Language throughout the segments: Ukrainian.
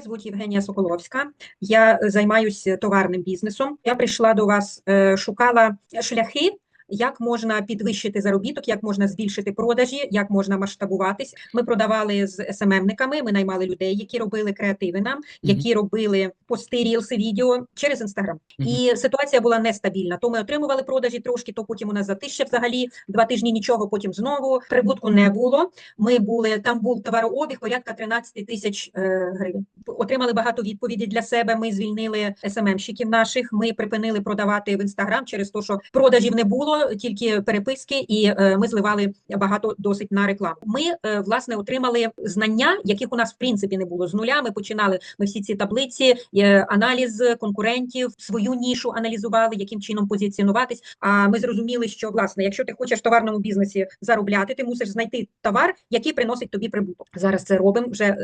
звуть Євгенія Соколовська. Я займаюся товарним бізнесом. Я прийшла до вас, е, шукала шляхи. Як можна підвищити заробіток, як можна збільшити продажі, як можна масштабуватись? Ми продавали з СММниками, ми наймали людей, які робили креативи нам, які робили пости, рілси, відео через інстаграм. І ситуація була нестабільна. То ми отримували продажі трошки, то потім у нас затище взагалі два тижні нічого, потім знову прибутку не було. Ми були там був товарообіг порядка 13 тисяч е, гривень. Отримали багато відповідей для себе. Ми звільнили СММщиків наших. Ми припинили продавати в інстаграм через те, що продажів не було, тільки переписки, і е, ми зливали багато досить на рекламу. Ми е, власне отримали знання, яких у нас в принципі не було з нуля. Ми починали ми всі ці таблиці, е, аналіз конкурентів, свою нішу аналізували, яким чином позиціонуватись. А ми зрозуміли, що власне, якщо ти хочеш в товарному бізнесі заробляти, ти мусиш знайти товар, який приносить тобі прибуток. Зараз це робимо. Вже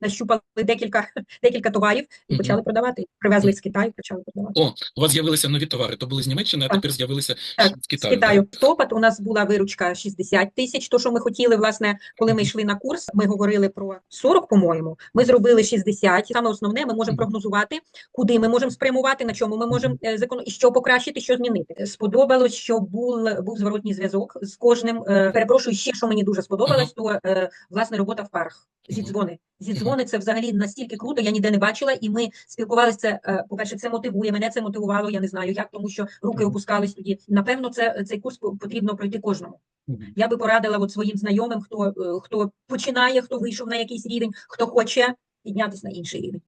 нащупали декілька декілька товарів і почали продавати. Привезли з Китаю, почали продавати. О, у вас з'явилися нові товари. То були з Німеччини, а Так. тепер з'явилися Так, з З Китаю. Китаю. Топот у нас була виручка 60 тисяч. То, що ми хотіли, власне, коли ми йшли на курс, ми говорили про 40, по-моєму. Ми зробили 60. Саме основне, ми можемо прогнозувати, куди ми можемо спрямувати, на чому ми можемо е, закон... і що покращити, що змінити. Сподобалось, що був, був зворотній зв'язок з кожним. Е, Перепрошую, ще що мені дуже сподобалось, то е, власне робота в парах. Зідзвони. Зідзвони це взагалі настільки круто, я ніде не бачила, і ми спілкувалися. Це е, по-перше, це мотивує. Мене це мотивувало. Я не знаю як, тому що руки опускались тоді. Напевно, це цей курс потрібно пройти кожному. Я би порадила от своїм знайомим, хто е, хто починає, хто вийшов на якийсь рівень, хто хоче піднятися на інший рівень.